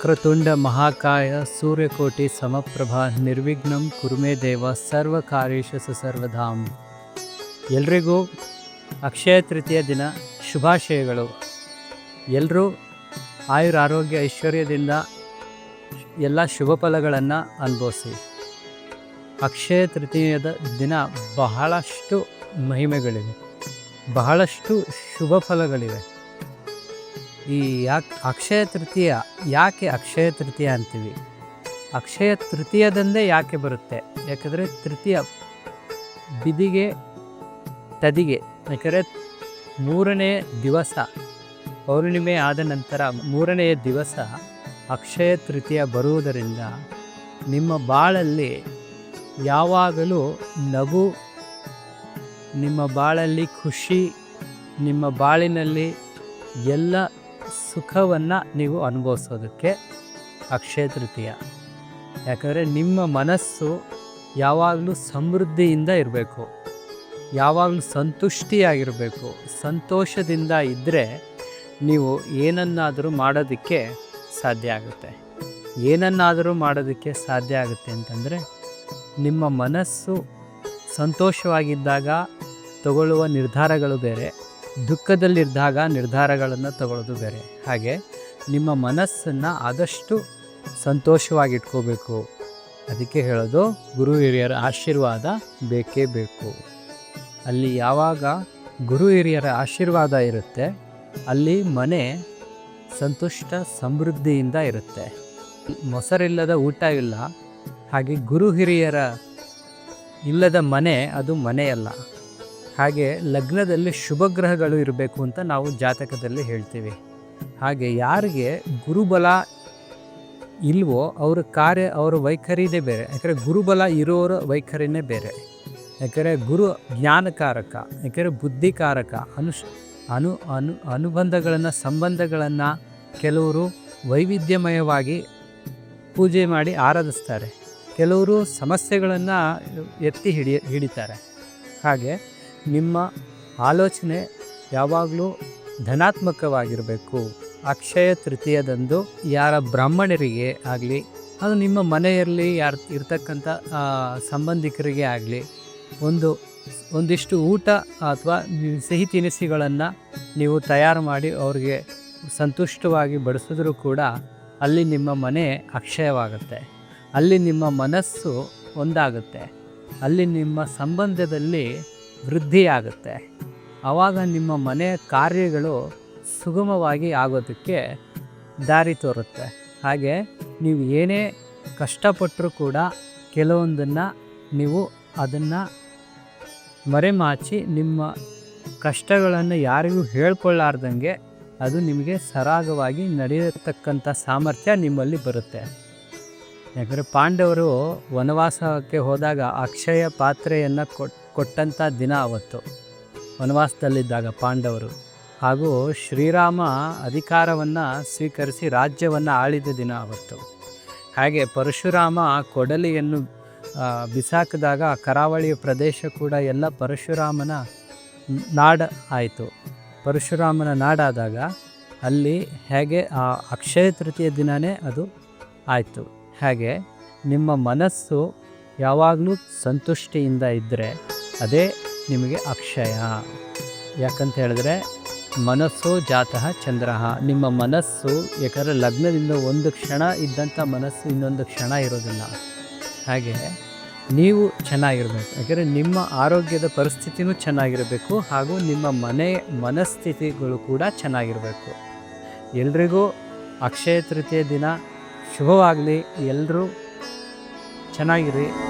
ವಕ್ರತುಂಡ ಮಹಾಕಾಯ ಸೂರ್ಯಕೋಟಿ ಸಮಪ್ರಭಾ ನಿರ್ವಿಘ್ನಂ ಕುರುಮೇ ದೇವ ಸರ್ವ ಕಾರ್ಯೇಶು ಸರ್ವಧಾಮ್ ಎಲ್ರಿಗೂ ಅಕ್ಷಯ ತೃತೀಯ ದಿನ ಶುಭಾಶಯಗಳು. ಎಲ್ಲರೂ ಆಯುರ್ ಆರೋಗ್ಯ ಐಶ್ವರ್ಯದಿಂದ ಎಲ್ಲ ಶುಭ ಫಲಗಳನ್ನು ಅನುಭವಿಸಿ. ಅಕ್ಷಯ ತೃತೀಯದ ದಿನ ಬಹಳಷ್ಟು ಮಹಿಮೆಗಳಿವೆ. ಬಹಳಷ್ಟು ಶುಭ ಫಲಗಳಿವೆ. ಈ ಅಕ್ಷಯ ತೃತೀಯ, ಯಾಕೆ ಅಕ್ಷಯ ತೃತೀಯ ಅಂತೀವಿ? ಅಕ್ಷಯ ತೃತೀಯದಂದೇ ಯಾಕೆ ಬರುತ್ತೆ? ಯಾಕಂದರೆ ತೃತೀಯ ಬಿದಿಗೆ, ತದಿಗೆ, ಯಾಕಂದರೆ ಮೂರನೇ ದಿವಸ, ಪೌರ್ಣಿಮೆ ಆದ ನಂತರ ಮೂರನೆಯ ದಿವಸ ಅಕ್ಷಯ ತೃತೀಯ ಬರುವುದರಿಂದ ನಿಮ್ಮ ಬಾಳಲ್ಲಿ ಯಾವಾಗಲೂ ನಗು, ನಿಮ್ಮ ಬಾಳಲ್ಲಿ ಖುಷಿ, ನಿಮ್ಮ ಬಾಳಿನಲ್ಲಿ ಎಲ್ಲ ಸುಖವನ್ನು ನೀವು ಅನುಭವಿಸೋದಕ್ಕೆ ಅಕ್ಷಯ ತೃತೀಯ. ಯಾಕಂದರೆ ನಿಮ್ಮ ಮನಸ್ಸು ಯಾವಾಗಲೂ ಸಮೃದ್ಧಿಯಿಂದ ಇರಬೇಕು. ಯಾವಾಗಲೂ ಸಂತುಷ್ಟಿಯಾಗಿರಬೇಕು. ಸಂತೋಷದಿಂದ ಇದ್ದರೆ ನೀವು ಏನನ್ನಾದರೂ ಮಾಡೋದಕ್ಕೆ ಸಾಧ್ಯ ಆಗುತ್ತೆ. ಏನನ್ನಾದರೂ ಮಾಡೋದಕ್ಕೆ ಸಾಧ್ಯ ಆಗುತ್ತೆ ಅಂತಂದರೆ ನಿಮ್ಮ ಮನಸ್ಸು ಸಂತೋಷವಾಗಿದ್ದಾಗ ತಗೊಳ್ಳುವ ನಿರ್ಧಾರಗಳು ಬೇರೆ. ದುಃಖದಲ್ಲಿದ್ದಾಗ ನಿರ್ಧಾರಗಳನ್ನು ತಗೊಳ್ಳೋದು ಬೇರೆ. ಹಾಗೆ ನಿಮ್ಮ ಮನಸ್ಸನ್ನು ಆದಷ್ಟು ಸಂತೋಷವಾಗಿಟ್ಕೋಬೇಕು. ಅದಕ್ಕೆ ಹೇಳೋದು ಗುರು ಹಿರಿಯರ ಆಶೀರ್ವಾದ ಬೇಕೇ ಬೇಕು. ಅಲ್ಲಿ ಯಾವಾಗ ಗುರು ಹಿರಿಯರ ಆಶೀರ್ವಾದ ಇರುತ್ತೆ, ಅಲ್ಲಿ ಮನೆ ಸಂತುಷ್ಟ ಸಮೃದ್ಧಿಯಿಂದ ಇರುತ್ತೆ. ಮೊಸರಿಲ್ಲದ ಊಟ ಇಲ್ಲ, ಹಾಗೆ ಗುರು ಹಿರಿಯರ ಇಲ್ಲದ ಮನೆ ಅದು ಮನೆಯಲ್ಲ. ಹಾಗೆ ಲಗ್ನದಲ್ಲಿ ಶುಭ ಗ್ರಹಗಳು ಇರಬೇಕು ಅಂತ ನಾವು ಜಾತಕದಲ್ಲಿ ಹೇಳ್ತೀವಿ. ಹಾಗೆ ಯಾರಿಗೆ ಗುರುಬಲ ಇಲ್ವೋ ಅವರ ಕಾರ್ಯ ಅವರ ವೈಖರಿನೇ ಬೇರೆ. ಯಾಕಂದರೆ ಗುರುಬಲ ಇರೋರ ವೈಖರಿನೇ ಬೇರೆ. ಯಾಕಂದರೆ ಗುರು ಜ್ಞಾನಕಾರಕ, ಯಾಕಂದರೆ ಬುದ್ಧಿಕಾರಕ, ಅನುಷ್ ಅನು ಅನು ಅನುಬಂಧಗಳನ್ನು, ಸಂಬಂಧಗಳನ್ನು ಕೆಲವರು ವೈವಿಧ್ಯಮಯವಾಗಿ ಪೂಜೆ ಮಾಡಿ ಆರಾಧಿಸ್ತಾರೆ. ಕೆಲವರು ಸಮಸ್ಯೆಗಳನ್ನು ಎತ್ತಿ ಹಿಡಿಯ ಹಿಡಿತಾರೆ. ಹಾಗೆ ನಿಮ್ಮ ಆಲೋಚನೆ ಯಾವಾಗಲೂ ಧನಾತ್ಮಕವಾಗಿರಬೇಕು. ಅಕ್ಷಯ ತೃತೀಯದಂದು ಯಾರ ಬ್ರಾಹ್ಮಣರಿಗೆ ಆಗಲಿ, ಅದು ನಿಮ್ಮ ಮನೆಯಲ್ಲಿ ಯಾರು ಇರ್ತಕ್ಕಂಥ ಸಂಬಂಧಿಕರಿಗೆ ಆಗಲಿ, ಒಂದು, ಒಂದಿಷ್ಟು ಊಟ ಅಥವಾ ಸಿಹಿ ತಿನಿಸುಗಳನ್ನು ನೀವು ತಯಾರು ಮಾಡಿ ಅವ್ರಿಗೆ ಸಂತುಷ್ಟವಾಗಿ ಬಡಿಸಿದ್ರೂ ಕೂಡ ಅಲ್ಲಿ ನಿಮ್ಮ ಮನೆ ಅಕ್ಷಯವಾಗುತ್ತೆ. ಅಲ್ಲಿ ನಿಮ್ಮ ಮನಸ್ಸು ಒಂದಾಗುತ್ತೆ. ಅಲ್ಲಿ ನಿಮ್ಮ ಸಂಬಂಧದಲ್ಲಿ ವೃದ್ಧಿಯಾಗುತ್ತೆ. ಆವಾಗ ನಿಮ್ಮ ಮನೆ ಕಾರ್ಯಗಳು ಸುಗಮವಾಗಿ ಆಗೋದಕ್ಕೆ ದಾರಿ ತೋರುತ್ತೆ. ಹಾಗೆ ನೀವು ಏನೇ ಕಷ್ಟಪಟ್ಟರೂ ಕೂಡ ಕೆಲವೊಂದನ್ನು ನೀವು ಅದನ್ನು ಮರೆಮಾಚಿ ನಿಮ್ಮ ಕಷ್ಟಗಳನ್ನು ಯಾರಿಗೂ ಹೇಳ್ಕೊಳ್ಳಾರ್ದಂಗೆ ಅದು ನಿಮಗೆ ಸರಾಗವಾಗಿ ನಡೆಯತಕ್ಕಂಥ ಸಾಮರ್ಥ್ಯ ನಿಮ್ಮಲ್ಲಿ ಬರುತ್ತೆ. ಯಾಕಂದರೆ ಪಾಂಡವರು ವನವಾಸಕ್ಕೆ ಹೋದಾಗ ಅಕ್ಷಯ ಪಾತ್ರೆಯನ್ನು ಕೊಟ್ ಕೊಟ್ಟಂಥ ದಿನ ಅವತ್ತು ವನವಾಸದಲ್ಲಿದ್ದಾಗ ಪಾಂಡವರು ಹಾಗೂ ಶ್ರೀರಾಮ ಅಧಿಕಾರವನ್ನು ಸ್ವೀಕರಿಸಿ ರಾಜ್ಯವನ್ನು ಆಳಿದ ದಿನ ಅವತ್ತು ಹಾಗೆ ಪರಶುರಾಮ ಕೊಡಲಿಯನ್ನು ಬಿಸಾಕಿದಾಗ ಕರಾವಳಿಯ ಪ್ರದೇಶ ಕೂಡ ಎಲ್ಲ ಪರಶುರಾಮನ ನಾಡ ಆಯಿತು. ಪರಶುರಾಮನ ನಾಡಾದಾಗ ಅಲ್ಲಿ ಹೇಗೆ, ಆ, ಅಕ್ಷಯ ತೃತೀಯ ದಿನವೇ ಅದು ಆಯಿತು. ಹಾಗೆ ನಿಮ್ಮ ಮನಸ್ಸು ಯಾವಾಗಲೂ ಸಂತುಷ್ಟಿಯಿಂದ ಇದ್ದರೆ ಅದೇ ನಿಮಗೆ ಅಕ್ಷಯ. ಯಾಕಂತ ಹೇಳಿದ್ರೆ, ಮನಸ್ಸು ಜಾತಃ ಚಂದ್ರ ನಿಮ್ಮ ಮನಸ್ಸು ಯಾಕಂದರೆ ಲಗ್ನದಿಂದ ಒಂದು ಕ್ಷಣ ಇದ್ದಂಥ ಮನಸ್ಸು ಇನ್ನೊಂದು ಕ್ಷಣ ಇರೋದಿಲ್ಲ. ಹಾಗೆ ನೀವು ಚೆನ್ನಾಗಿರಬೇಕು. ಯಾಕಂದರೆ ನಿಮ್ಮ ಆರೋಗ್ಯದ ಪರಿಸ್ಥಿತಿನೂ ಚೆನ್ನಾಗಿರಬೇಕು ಹಾಗೂ ನಿಮ್ಮ ಮನೆ ಮನಸ್ಥಿತಿಗಳು ಕೂಡ ಚೆನ್ನಾಗಿರಬೇಕು. ಎಲ್ರಿಗೂ ಅಕ್ಷಯ ತೃತೀಯ ದಿನ ಶುಭವಾಗಲಿ. ಎಲ್ಲರೂ ಚೆನ್ನಾಗಿರಿ.